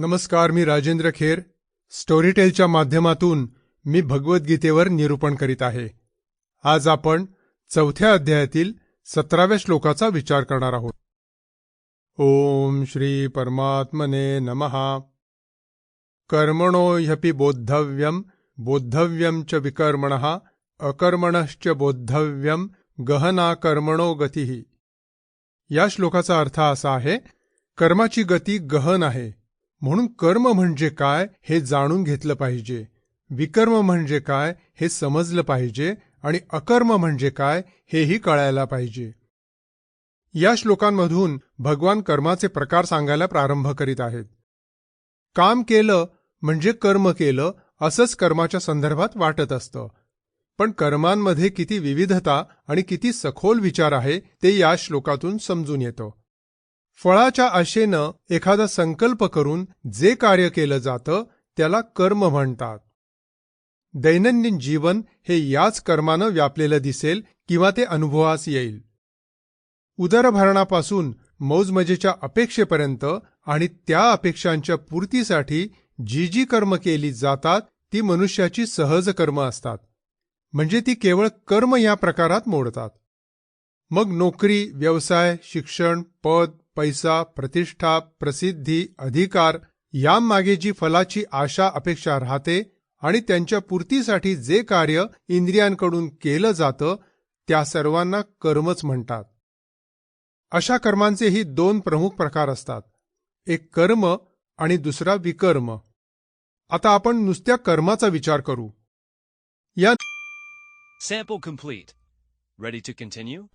नमस्कार मी राजेंद्र खेर. स्टोरीटेलच्या माध्यमातून मी भगवद्गीतेवर निरूपण करीत आहे. आज आपण चौथ्या अध्यायातील सतराव्या श्लोकाचा विचार करणार आहोत. ओम श्री परमात्मने नमहा कर्मणो ह्यपि बोद्धव्यम बोद्धव्यम च विकर्मण अकर्मणश्च बोद्धव्यम गहना कर्मणो गती. या श्लोकाचा अर्थ असा आहे कर्माची गती गहन आहे. म्हणून कर्म म्हणजे काय हे जाणून घेतलं पाहिजे. विकर्म म्हणजे काय हे समजलं पाहिजे आणि अकर्म म्हणजे काय हेही कळायला पाहिजे. या श्लोकांमधून भगवान कर्माचे प्रकार सांगायला प्रारंभ करीत आहेत. काम केलं म्हणजे कर्म केलं असंच कर्माच्या संदर्भात वाटत असतं. पण कर्मांमध्ये किती विविधता आणि किती सखोल विचार आहे ते या श्लोकातून समजून येतं. फळाच्या आशेनं एखादा संकल्प करून जे कार्य केलं जातं त्याला कर्म म्हणतात. दैनंदिन जीवन हे याच कर्मानं व्यापलेलं दिसेल किंवा ते अनुभवास येईल. उदरभरणापासून मौजमजेच्या अपेक्षेपर्यंत आणि त्या अपेक्षांच्या पूर्तीसाठी जी जी कर्म केली जातात ती मनुष्याची सहज कर्म असतात. म्हणजे ती केवळ कर्म या प्रकारात मोडतात. मग नोकरी व्यवसाय शिक्षण पद पैसा प्रतिष्ठा प्रसिद्धी अधिकार यामागे जी फलाची आशा अपेक्षा राहते आणि त्यांच्या पूर्तीसाठी जे कार्य इंद्रियांकडून केलं जातं त्या सर्वांना कर्मच म्हणतात. अशा कर्मांचेही दोन प्रमुख प्रकार असतात. एक कर्म आणि दुसरा विकर्म. आता आपण नुसत्या कर्माचा विचार करू. या sample complete. Ready to continue